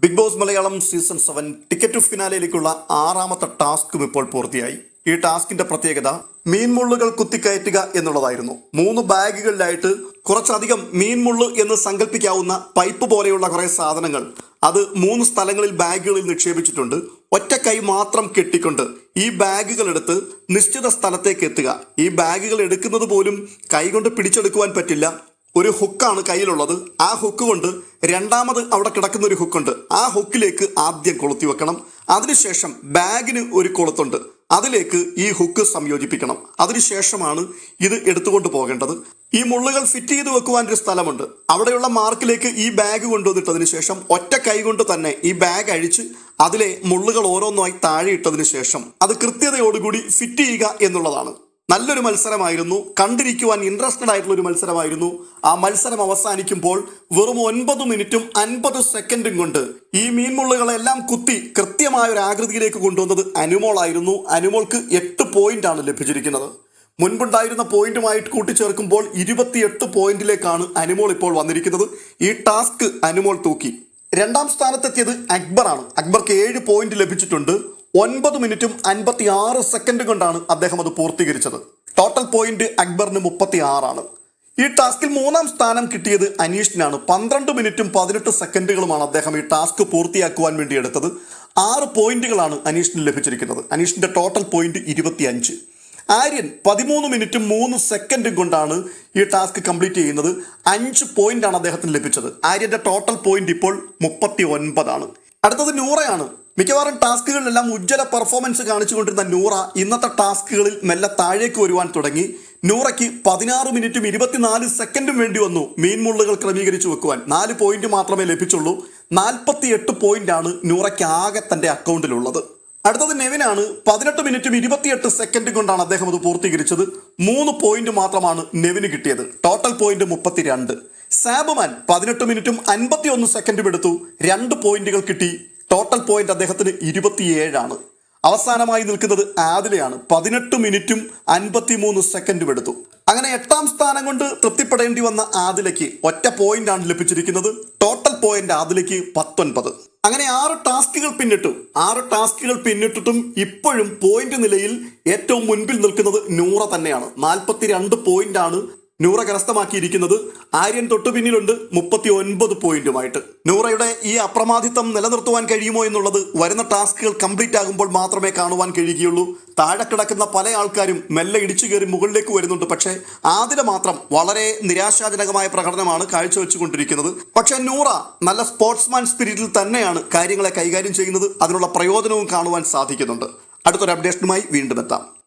Bigg Boss Malayalam season seven ticket to ഫിനാലയിലേക്കുള്ള ആറാമത്തെ ടാസ്കും ഇപ്പോൾ പൂർത്തിയായി. ഈ ടാസ്കിന്റെ പ്രത്യേകത മീൻമുള്ളുകൾ കുത്തിക്കയറ്റുക എന്നുള്ളതായിരുന്നു. മൂന്ന് ബാഗുകളിലായിട്ട് കുറച്ചധികം മീൻമുള്ള് എന്ന് സങ്കല്പിക്കാവുന്ന പൈപ്പ് പോലെയുള്ള കുറേ സാധനങ്ങൾ അത് മൂന്ന് സ്ഥലങ്ങളിൽ ബാഗുകളിൽ നിക്ഷേപിച്ചിട്ടുണ്ട്. ഒറ്റ കൈ മാത്രം കെട്ടിക്കൊണ്ട് ഈ ബാഗുകൾ എടുത്ത് നിശ്ചിത സ്ഥലത്തേക്ക് എത്തുക. ഈ ബാഗുകൾ എടുക്കുന്നത് പോലും കൈകൊണ്ട് പിടിച്ചെടുക്കുവാൻ പറ്റില്ല. ഒരു ഹുക്കാണ് കയ്യിലുള്ളത്. ആ ഹുക്ക് കൊണ്ട് രണ്ടാമത് അവിടെ കിടക്കുന്ന ഒരു ഹുക്കുണ്ട്. ആ ഹുക്കിലേക്ക് ആദ്യം കൊളുത്തി വെക്കണം. അതിനുശേഷം ബാഗിന് ഒരു കൊളുത്തുണ്ട്. അതിലേക്ക് ഈ ഹുക്ക് സംയോജിപ്പിക്കണം. അതിനുശേഷമാണ് ഇത് എടുത്തുകൊണ്ട് പോകേണ്ടത്. ഈ മുള്ളുകൾ ഫിറ്റ് ചെയ്ത് വെക്കുവാൻ ഒരു സ്ഥലമുണ്ട്. അവിടെയുള്ള മാർക്കിലേക്ക് ഈ ബാഗ് കൊണ്ടുവന്നിട്ടതിന് ശേഷം ഒറ്റ കൈ കൊണ്ട് തന്നെ ഈ ബാഗ് അഴിച്ച് അതിലെ മുള്ളുകൾ ഓരോന്നായി താഴെ ഇട്ടതിന് ശേഷം അത് കൃത്യതയോടുകൂടി ഫിറ്റ് ചെയ്യുക എന്നുള്ളതാണ്. നല്ലൊരു മത്സരമായിരുന്നു. കണ്ടിരിക്കുവാൻ ഇൻട്രസ്റ്റഡ് ആയിട്ടുള്ള ഒരു മത്സരമായിരുന്നു. ആ മത്സരം അവസാനിക്കുമ്പോൾ വെറും ഒൻപത് മിനിറ്റും അൻപത് സെക്കൻഡും കൊണ്ട് ഈ മീൻമുള്ളുകളെല്ലാം കുത്തി കൃത്യമായ ഒരു ആകൃതിയിലേക്ക് കൊണ്ടുവന്നത് അനുമോളായിരുന്നു. അനുമോൾക്ക് എട്ട് ആണ് ലഭിച്ചിരിക്കുന്നത്. മുൻപുണ്ടായിരുന്ന പോയിന്റുമായിട്ട് കൂട്ടിച്ചേർക്കുമ്പോൾ ഇരുപത്തിയെട്ട് പോയിന്റിലേക്കാണ് അനുമോൾ ഇപ്പോൾ വന്നിരിക്കുന്നത്. ഈ ടാസ്ക് അനുമോൾ തൂക്കി. രണ്ടാം സ്ഥാനത്തെത്തിയത് അക്ബറാണ്. അക്ബർക്ക് ഏഴ് പോയിന്റ് ലഭിച്ചിട്ടുണ്ട്. ഒൻപത് മിനിറ്റും അൻപത്തി ആറ് സെക്കൻഡ് കൊണ്ടാണ് അദ്ദേഹം അത് പൂർത്തീകരിച്ചത്. ടോട്ടൽ പോയിന്റ് അക്ബറിന് മുപ്പത്തി ആറാണ് ഈ ടാസ്കിൽ മൂന്നാം സ്ഥാനം കിട്ടിയത് അനീഷിനാണ്. പന്ത്രണ്ട് മിനിറ്റും പതിനെട്ട് സെക്കൻഡുകളുമാണ് അദ്ദേഹം ഈ ടാസ്ക് പൂർത്തിയാക്കുവാൻ വേണ്ടി എടുത്തത്. ആറ് പോയിന്റുകളാണ് അനീഷിന് ലഭിച്ചിരിക്കുന്നത്. അനീഷിന്റെ ടോട്ടൽ പോയിന്റ് ഇരുപത്തിയഞ്ച്. ആര്യൻ പതിമൂന്ന് മിനിറ്റും മൂന്ന് സെക്കൻഡും കൊണ്ടാണ് ഈ ടാസ്ക് കംപ്ലീറ്റ് ചെയ്യുന്നത്. അഞ്ച് പോയിന്റാണ് അദ്ദേഹത്തിന് ലഭിച്ചത്. ആര്യന്റെ ടോട്ടൽ പോയിന്റ് ഇപ്പോൾ മുപ്പത്തി ഒൻപതാണ് അടുത്തത് നൂറയാണ്. മിക്കവാറും ടാസ്കുകളിലെല്ലാം ഉജ്ജ്വല പെർഫോമൻസ് കാണിച്ചുകൊണ്ടിരുന്ന നൂറ ഇന്നത്തെ ടാസ്കുകളിൽ മെല്ലെ താഴേക്ക് വരുവാൻ തുടങ്ങി. നൂറയ്ക്ക് പതിനാറ് മിനിറ്റും ഇരുപത്തിനാല് സെക്കൻഡും വേണ്ടി വന്നു മീൻമുള്ളുകൾ ക്രമീകരിച്ചു വെക്കുവാൻ. നാല് പോയിന്റ് മാത്രമേ ലഭിച്ചുള്ളൂ. നാൽപ്പത്തി എട്ട് പോയിന്റാണ് നൂറയ്ക്ക് ആകെ തന്റെ അക്കൗണ്ടിലുള്ളത്. അടുത്തത് നെവിനാണ്. പതിനെട്ട് മിനിറ്റും ഇരുപത്തിയെട്ട് സെക്കൻഡും കൊണ്ടാണ് അദ്ദേഹം അത് പൂർത്തീകരിച്ചത്. മൂന്ന് പോയിന്റ് മാത്രമാണ് നെവിന് കിട്ടിയത്. ടോട്ടൽ പോയിന്റ് മുപ്പത്തിരണ്ട്. സാബുമാൻ പതിനെട്ട് മിനിറ്റും അൻപത്തി ഒന്ന് സെക്കൻഡും എടുത്തു. രണ്ട് പോയിന്റുകൾ കിട്ടി. ടോട്ടൽ പോയിന്റ് അദ്ദേഹത്തിന് ഇരുപത്തിയേഴാണ്. അവസാനമായി നിൽക്കുന്നത് ആദിലയാണ്. പതിനെട്ട് മിനിറ്റും അൻപത്തിമൂന്ന് സെക്കൻഡും എടുത്തു. അങ്ങനെ എട്ടാം സ്ഥാനം കൊണ്ട് തൃപ്തിപ്പെടേണ്ടി വന്ന ആദിലയ്ക്ക് ഒറ്റ പോയിന്റ് ആണ് ലഭിച്ചിരിക്കുന്നത്. ടോട്ടൽ പോയിന്റ് ആദിലയ്ക്ക് പത്തൊൻപത്. അങ്ങനെ ആറ് ടാസ്കുകൾ പിന്നിട്ടു. ആറ് ടാസ്കുകൾ പിന്നിട്ടിട്ടും ഇപ്പോഴും പോയിന്റ് നിലയിൽ ഏറ്റവും മുൻപിൽ നിൽക്കുന്നത് നൂറ തന്നെയാണ്. നാൽപ്പത്തി രണ്ട് പോയിന്റ് ആണ് നൂറ കരസ്ഥമാക്കിയിരിക്കുന്നത് ആര്യൻ തൊട്ടു പിന്നിലുണ്ട് മുപ്പത്തി ഒൻപത് പോയിന്റുമായിട്ട്. നൂറയുടെ ഈ അപ്രമാദിത്വം നിലനിർത്തുവാൻ കഴിയുമോ എന്നുള്ളത് വരുന്ന ടാസ്കുകൾ കംപ്ലീറ്റ് ആകുമ്പോൾ മാത്രമേ കാണുവാൻ കഴിയുകയുള്ളൂ. താഴെ കിടക്കുന്ന പല ആൾക്കാരും മെല്ലെ ഇടിച്ചു കയറി മുകളിലേക്ക് വരുന്നുണ്ട്. പക്ഷേ ആദില മാത്രം വളരെ നിരാശാജനകമായ പ്രകടനമാണ് കാഴ്ചവെച്ചുകൊണ്ടിരിക്കുന്നത്. പക്ഷേ നൂറ നല്ല സ്പോർട്സ്മാൻ സ്പിരിറ്റിൽ തന്നെയാണ് കാര്യങ്ങളെ കൈകാര്യം ചെയ്യുന്നത്. അതിനുള്ള പ്രയോജനവും കാണുവാൻ സാധിക്കുന്നുണ്ട്. അടുത്തൊരു അപ്ഡേഷനുമായി വീണ്ടും എത്താം.